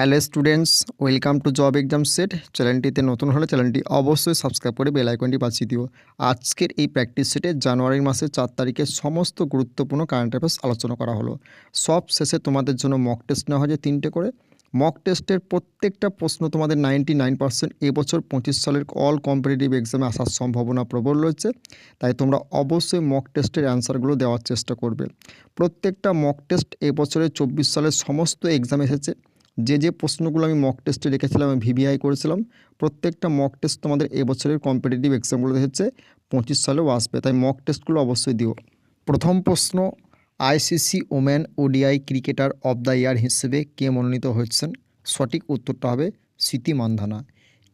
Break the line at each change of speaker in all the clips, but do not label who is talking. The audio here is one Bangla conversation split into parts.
Hello students, welcome to job exam set. চ্যানেলটিতে নতুন হলে চ্যানেলটি অবশ্যই সাবস্ক্রাইব করে বেল আইকনটি বাঁচিয়ে দিও। আজকের এই প্র্যাকটিস সেটে জানুয়ারি মাসের চার তারিখে সমস্ত গুরুত্বপূর্ণ কারেন্ট অ্যাফেয়ার্স আলোচনা করা হলো। সব শেষে তোমাদের জন্য মক টেস্ট নেওয়া হয় যে তিনটে করে। মক টেস্টের প্রত্যেকটা প্রশ্ন তোমাদের নাইনটি নাইন পার্সেন্ট এবছর পঁচিশ সালের অল কম্পিটিটিভ এক্সামে আসার সম্ভাবনা প্রবল রয়েছে। তাই তোমরা অবশ্যই মক টেস্টের অ্যান্সারগুলো দেওয়ার চেষ্টা করবে। প্রত্যেকটা মক টেস্ট এবছরের চব্বিশ সালের সমস্ত এক্সাম এসেছে। যে যে প্রশ্নগুলো আমি মক টেস্টে রেখেছিলাম, আমি ভিভিআই করেছিলাম, প্রত্যেকটা মক টেস্ট তোমাদের এবছরের কম্পিটিটিভ এক্সামগুলো হচ্ছে পঁচিশ সালেও আসবে তাই মক টেস্টগুলো অবশ্যই দিও। প্রথম প্রশ্ন ICC women ODI cricketer of the year হিসেবে কে মনোনীত হয়েছেন? সঠিক উত্তরটা হবে স্মৃতি মান্ধানা।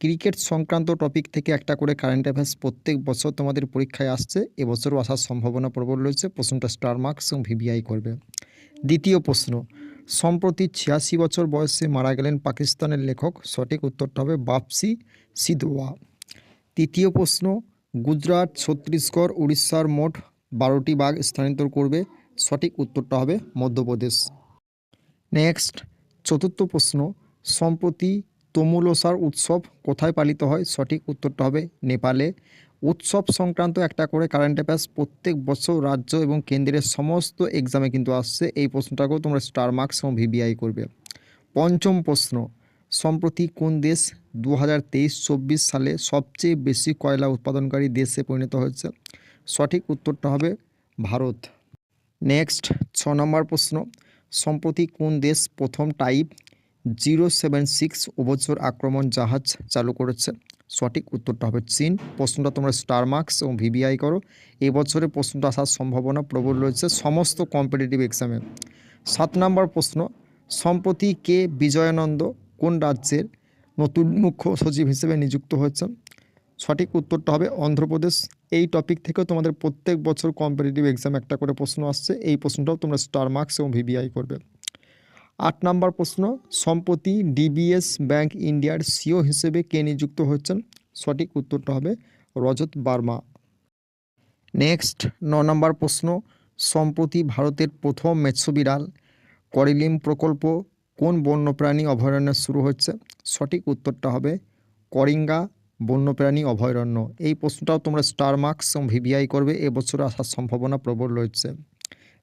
ক্রিকেট সংক্রান্ত টপিক থেকে একটা করে কারেন্ট অ্যাফেয়ার্স প্রত্যেক বছর তোমাদের পরীক্ষায় আসছে এবছরও আসার সম্ভাবনা প্রবল রয়েছে, প্রশ্নটা স্টার মার্কস এবং ভিভিআই করবে। দ্বিতীয় প্রশ্ন সম্প্রতি ছিয়াশি বছর বয়সে মারা গেলেন পাকিস্তানের লেখক। সঠিক উত্তরটা হবে বাপসি সিদোয়া তৃতীয় প্রশ্ন, গুজরাট, ছত্তিশগড়, উড়িষ্যার মোট বারোটি বাঘ স্থানান্তর করবে। সঠিক উত্তরটা হবে মধ্যপ্রদেশ। নেক্সট, চতুর্থ প্রশ্ন, সম্প্রতি তমুলসার উৎসব কোথায় পালিত হয়? সঠিক উত্তরটা হবে নেপালে। উৎসব সংক্রান্ত একটা করে কারেন্ট অ্যাফেয়ার্স প্রত্যেক বছর রাজ্য এবং কেন্দ্রের সমস্ত এক্সামে কিন্তু আসছে। এই প্রশ্নটাকেও তোমরা স্টার মার্কস এবং ভিবিআই করবে। পঞ্চম প্রশ্ন, সম্প্রতি কোন দেশ দু হাজার সালে সবচেয়ে বেশি কয়লা উৎপাদনকারী দেশে পরিণত হয়েছে? সঠিক উত্তরটা হবে ভারত। নেক্সট ছ নম্বর প্রশ্ন, সম্প্রতি কোন দেশ প্রথম টাইপ জিরো সেভেন সিক্স উভচর আক্রমণ জাহাজ চালু করেছে? সঠিক উত্তরটা হবে চীন। প্রশ্নটা তোমরা স্টার মার্কস এবং ভিবিআই করো। এবছরে প্রশ্নটা আসার সম্ভাবনা প্রবল রয়েছে সমস্ত কম্পিটিটিভ এক্সামে সাত নম্বর প্রশ্ন, সম্প্রতি কে বিজয়ানন্দ কোন রাজ্যের নতুন মুখ্য সচিব হিসেবে নিযুক্ত হয়েছেন? সঠিক উত্তরটা হবে অন্ধ্রপ্রদেশ। এই টপিক থেকেও তোমাদের প্রত্যেক বছর কম্পিটিটিভ এক্সাম একটা করে প্রশ্ন আসছে। এই প্রশ্নটাও তোমরা স্টার মার্কস এবং ভিবিআই করবে। আট নম্বর প্রশ্ন সম্প্রতি ডিবিএস ব্যাংক ইন্ডিয়ার সিও হিসেবে কে নিযুক্ত হচ্ছেন সঠিক উত্তরটা হবে রজত বার্মা। নেক্সট, ন নম্বর প্রশ্ন সম্প্রতি ভারতের প্রথম মেৎস্য বিড়াল করিলিম প্রকল্প কোন বন্যপ্রাণী অভয়ারণ্যে শুরু হচ্ছে সঠিক উত্তরটা হবে করিঙ্গা বন্যপ্রাণী অভয়ারণ্য। এই প্রশ্নটাও তোমরা স্টার মার্কস এবং ভিভিআই করবে, এবছর আসার সম্ভাবনা প্রবল রয়েছে।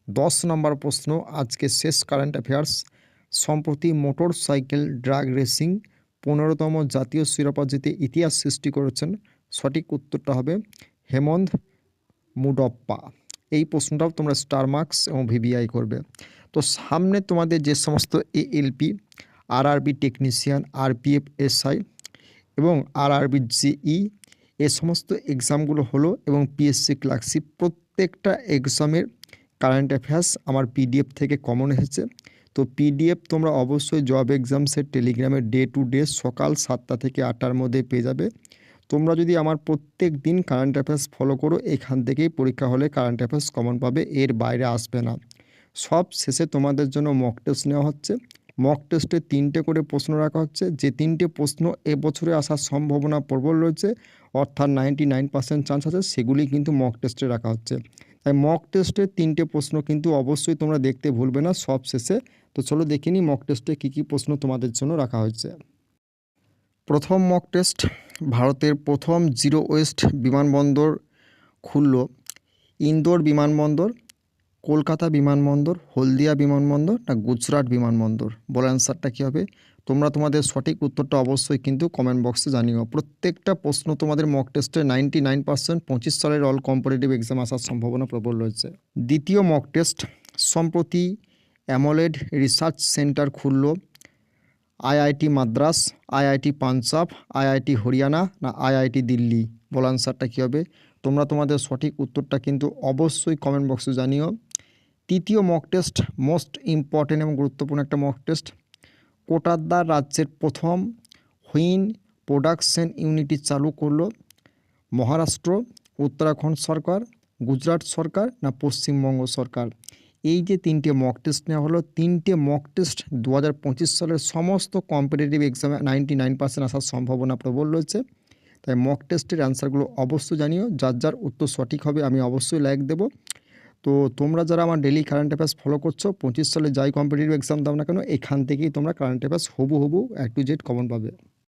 দশ নম্বর প্রশ্ন, আজকে শেষ কারেন্ট অ্যাফেয়ার্স সম্প্রতি মোটর সাইকেল ড্রাগ রেসিং পনেরোতম জাতীয় শিরোপা জিতে ইতিহাস সৃষ্টি করেছেন। সঠিক উত্তরটা হবে হেমন্ত মুডপ্পা। এই প্রশ্নটাও তোমরা স্টার মার্কস এবং ভিভিআই করবে। তো সামনে তোমাদের যে সমস্ত ALP, RRB technician, RPF, SI এবং আরআরবি জিই, এ সমস্ত এক্সামগুলো হলো এবং পিএসসি ক্লার্কশিপ, প্রত্যেকটা এক্সামের কারেন্ট অ্যাফেয়ার্স আমার পিডিএফ থেকে কমন এসেছে। তো পিডিএফ তোমরা অবশ্যই জব এক্সামসের টেলিগ্রামে ডে টু ডে সকাল সাতটা থেকে আটটার মধ্যে পেয়ে যাবে। তোমরা যদি আমার প্রত্যেক দিন কারেন্ট অ্যাফেয়ার্স ফলো করো, এখান থেকেই পরীক্ষা হলে কারেন্ট অ্যাফেয়ার্স কমন পাবে, এর বাইরে আসবে না। সব শেষে তোমাদের জন্য মক টেস্ট নেওয়া হচ্ছে। মক টেস্টে তিনটে করে প্রশ্ন রাখা হচ্ছে। যে তিনটে প্রশ্ন এবছরে আসার সম্ভাবনা প্রবল রয়েছে, অর্থাৎ নাইনটি নাইন পার্সেন্ট চান্স আছে, সেগুলি কিন্তু মক টেস্টে রাখা হচ্ছে। তাই মক টেস্টের তিনটে প্রশ্ন কিন্তু অবশ্যই তোমরা দেখতে ভুলবে না, সব শেষে। তো চলো দেখে নিই মক টেস্টে কী কী প্রশ্ন তোমাদের জন্য রাখা হয়েছে। প্রথম মক টেস্ট ভারতের প্রথম জিরো ওয়েস্ট বিমানবন্দর খুলল। ইন্দোর বিমানবন্দর, কলকাতা বিমানবন্দর, হলদিয়া বিমানবন্দর না গুজরাট বিমানবন্দর? বল অ্যান্সারটা কী হবে? তোমরা তোমাদের সঠিক উত্তরটা অবশ্যই কিন্তু কমেন্ট বক্সে জানিও। প্রত্যেকটা প্রশ্ন তোমাদের মক টেস্টে নাইনটি নাইন পার্সেন্ট পঁচিশ সালের অল কম্পিটিটিভ এক্সাম আসার সম্ভাবনা প্রবল রয়েছে। দ্বিতীয় মক টেস্ট সম্প্রতি অ্যামোলেড রিসার্চ সেন্টার খুলল। IIT Madras IIT Punjab IIT Haryana না আইআইটি দিল্লি বল অ্যান্সারটা কী হবে? তোমরা তোমাদের সঠিক উত্তরটা কিন্তু অবশ্যই কমেন্ট বক্সে জানিও। তৃতীয় মক টেস্ট মোস্ট ইম্পর্টেন্ট এবং গুরুত্বপূর্ণ একটা মক টেস্ট কোটাদ্দার রাজ্যের প্রথম হুইন প্রোডাকশন ইউনিটি চালু করল মহারাষ্ট্র, উত্তরাখণ্ড সরকার, গুজরাট সরকার না পশ্চিমবঙ্গ সরকার। এই যে তিনটে মক টেস্ট নেওয়া হলো, তিনটে মক টেস্ট দু হাজার পঁচিশ সালের সমস্ত কম্পিটিটিভ এক্সামে নাইনটি নাইন পার্সেন্ট আসার সম্ভাবনা প্রবল রয়েছে তাই মক টেস্টের অ্যান্সারগুলো অবশ্যই জানিও, যার যার উত্তর সঠিক হবে আমি অবশ্যই লাইক দেবো। তো তোমরা যারা আমার ডেলি কারেন্ট অ্যাফেয়ার্স ফলো করছ, পঁচিশ সালে যাই কম্পিটিটিভ এক্সাম দাও না কেন, এখান থেকেই তোমরা কারেন্ট অ্যাফেয়ার্স হবু হবু এক টু জেড কমন পাবে।